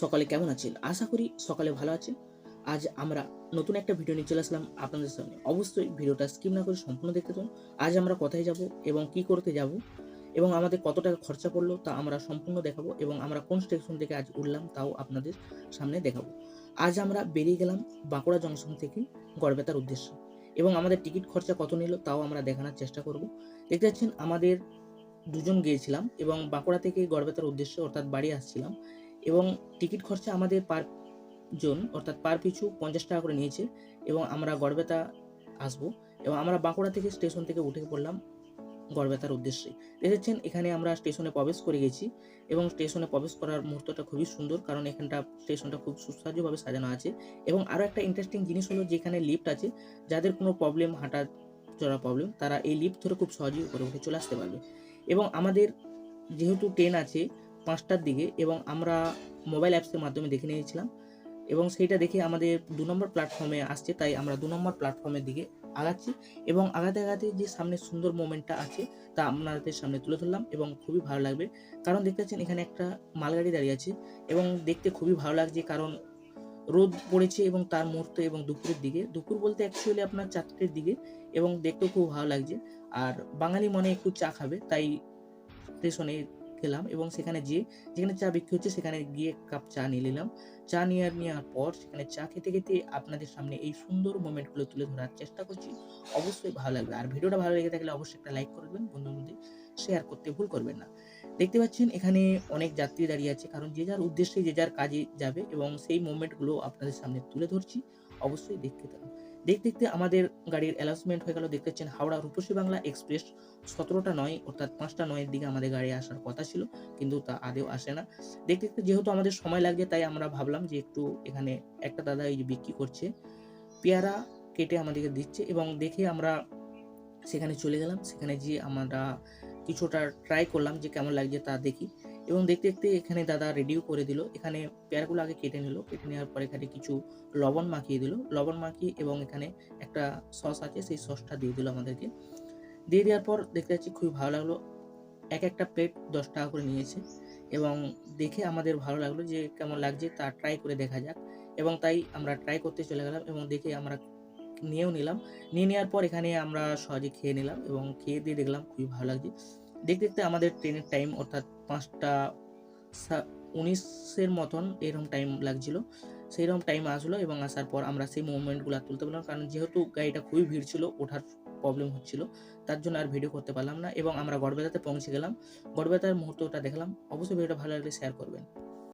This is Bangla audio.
সকালে কেমন আছেন? আশা করি সকালে ভালো আছেন। আজ আমরা নতুন একটা ভিডিও নিয়ে চলে আসলাম আপনাদের সামনে। অবশ্যই ভিডিওটা স্কিপ না করে সম্পূর্ণ দেখতে থাকুন। আজ আমরা কোথায় যাব এবং কি করতে যাব এবং আমাদের কত টাকা খরচা পড়ল তা আমরা সম্পূর্ণ দেখাবো এবং আমরা কোন স্টেশন থেকে আজ উঠলাম তাও আপনাদের সামনে দেখাবো। আজ আমরা বেরিয়ে গেলাম বাঁকুড়া জংশন থেকে গড়বেতার উদ্দেশ্যে এবং আমাদের টিকিট খরচা কত নিল তাও আমরা দেখানোর চেষ্টা করব। দেখতে পাচ্ছেন আমাদের দুজন গিয়েছিলাম এবং বাঁকুড়া থেকে গড়বেতার উদ্দেশ্যে অর্থাৎ বাড়ি আসছিলাম এবং টিকিট খরচা আমাদের পার জন অর্থাৎ পার পিছু পঞ্চাশ টাকা করে নিয়েছে এবং আমরা গড়বেতা আসব এবং আমরা বাঁকুড়া থেকে স্টেশন থেকে উঠে পড়লাম গড়বেতার উদ্দেশ্যে। দেখেছেন, এখানে আমরা স্টেশনে প্রবেশ করে গেছি এবং স্টেশনে প্রবেশ করার মুহূর্তটা খুবই সুন্দর কারণ এখানটা স্টেশনটা খুব সুসাজ্যভাবে সাজানো আছে এবং আরও একটা ইন্টারেস্টিং জিনিস হলো যেখানে লিফট আছে, যাদের কোনো প্রবলেম হাঁটা চড়া প্রবলেম তারা এই লিফট ধরে খুব সহজেই উপরে উঠে চলে আসতে পারবে। এবং আমাদের যেহেতু ট্রেন আছে পাঁচটার দিকে এবং আমরা মোবাইল অ্যাপসের মাধ্যমে দেখে নিয়েছিলাম এবং সেইটা দেখে আমাদের দু নম্বর প্ল্যাটফর্মে আসছে, তাই আমরা দু নম্বর প্ল্যাটফর্মের দিকে আগাচ্ছি এবং আগাতে আগাতে যে সামনে সুন্দর মোমেন্টটা আছে তা আপনাদের সামনে তুলে ধরলাম এবং খুবই ভালো লাগবে। কারণ দেখতে পাচ্ছেন এখানে একটা মালগাড়ি দাঁড়িয়ে আছে এবং দেখতে খুবই ভালো লাগছে কারণ রোদ পড়েছে এবং তার মুহূর্ত এবং দুপুরের দিকে। দুপুর বলতে অ্যাকচুয়ালি আপনার চারটের দিকে এবং দেখতেও খুব ভালো লাগছে। আর বাঙালি মনে একটু চা খাবে, তাই স্টেশনে গেলাম এবং সেখানে গিয়ে যেখানে চা বিক্রি হচ্ছে সেখানে গিয়ে কাপ চা নিয়ে নিলাম। চা নিয়ে নেওয়ার পর সেখানে চা খেতে খেতে আপনাদের সামনে এই সুন্দর মোমেন্টগুলো তুলে ধরার চেষ্টা করছি। অবশ্যই ভালো লাগবে। আর ভিডিওটা ভালো লেগে থাকলে অবশ্যই একটা লাইক করবেন বন্ধুর মধ্যে শেয়ার করতে ভুল করবেন না। দেখতে পাচ্ছেন এখানে অনেক যাত্রী দাঁড়িয়ে আছে, কারণ যে যার উদ্দেশ্যে, যে যার কাজে যাবে এবং সেই মোমেন্টগুলো আপনাদের সামনে তুলে ধরছি, অবশ্যই দেখতে থাকুন। দেখতে দেখতে আমাদের গাড়ির অ্যালাউন্সমেন্ট হয়ে গেল। দেখতে পাচ্ছেন হাওড়া রূপসী বাংলা এক্সপ্রেস সতেরোটা নয়, অর্থাৎ পাঁচটা নয়ের দিকে আমাদের গাড়ি আসার কথা ছিল, কিন্তু তা আদেও আসে না। দেখতে দেখতে যেহেতু আমাদের সময় লাগছে তাই আমরা ভাবলাম যে একটু এখানে একটা দাদা এই যে বিক্রি করছে, পেয়ারা কেটে আমাদেরকে দিচ্ছে এবং দেখে আমরা সেখানে চলে গেলাম। সেখানে গিয়ে আমরা কিছুটা ট্রাই করলাম যে কেমন লাগছে তা দেখি। এবং দেখতে দেখতে এখানে দাদা রেডিও করে দিল। এখানে পেয়ারগুলো আগে কেটে নিল, কেটে নেওয়ার পর এখানে কিছু লবণ মাখিয়ে দিল। লবণ মাখিয়ে এবং এখানে একটা সস আছে, সেই সসটা দিয়ে দিল আমাদেরকে। দিয়ে দেওয়ার পর দেখতে পাচ্ছি খুবই ভালো লাগল। এক একটা প্লেট দশ টাকা করে নিয়েছে এবং দেখে আমাদের ভালো লাগল যে কেমন লাগছে, তা ট্রাই করে দেখা যাক। এবং তাই আমরা ট্রাই করতে চলে গেলাম এবং দেখে আমরা নিয়েও নিলাম। নিয়ে নেওয়ার পর এখানে আমরা সহজে খেয়ে নিলাম এবং খেয়ে দিয়ে দেখলাম খুবই ভালো লাগছে। দেখতে দেখতে আমাদের ট্রেনের টাইম অর্থাৎ পাঁচটা উনিশের মতন এরকম টাইম লাগছিল। সেই রকম টাইম আসলো এবং আসার পর আমরা সেই মুভমেন্টগুলো তুলতে পারলাম। কারণ যেহেতু গাড়িটা খুবই ভিড় ছিল, ওঠার প্রবলেম হচ্ছিল, তার জন্য আর ভিডিও করতে পারলাম না এবং আমরা গড়বেতাতে পৌঁছে গেলাম। গড়বেতার মুহূর্তটা দেখলাম। অবশ্যই ভিডিওটা ভালো লাগলে শেয়ার করবেন।